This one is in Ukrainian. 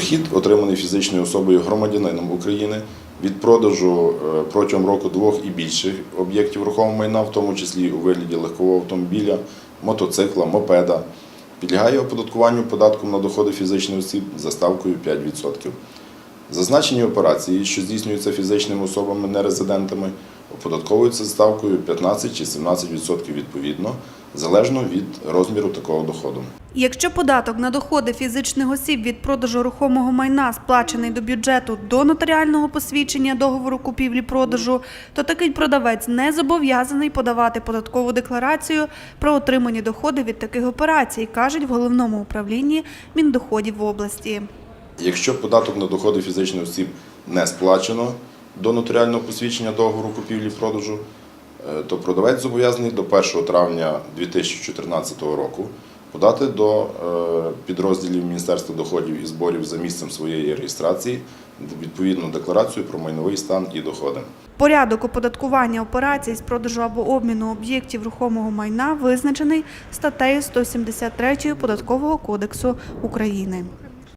Дохід, отриманий фізичною особою громадянином України від продажу е, протягом року двох і більших об'єктів рухомого майна, в тому числі у вигляді легкового автомобіля, мотоцикла, мопеда, підлягає оподаткуванню податком на доходи фізичних осіб за ставкою 5%. Зазначені операції, що здійснюються фізичними особами нерезидентами, оподатковуються ставкою 15 чи 17% відповідно, залежно від розміру такого доходу. Якщо податок на доходи фізичних осіб від продажу рухомого майна сплачений до бюджету до нотаріального посвідчення договору купівлі-продажу, то такий продавець не зобов'язаний подавати податкову декларацію про отримані доходи від таких операцій, кажуть в головному управлінні Міндоходів області. Якщо податок на доходи фізичних осіб не сплачено до нотаріального посвідчення договору купівлі-продажу, е, то продавець зобов'язаний до 1 травня 2014 року подати до е, підрозділів Міністерства доходів і зборів за місцем своєї реєстрації відповідну декларацію про майновий стан і доходи. Порядок оподаткування операцій з продажу або обміну об'єктів рухомого майна визначений статтею 173 Податкового кодексу України.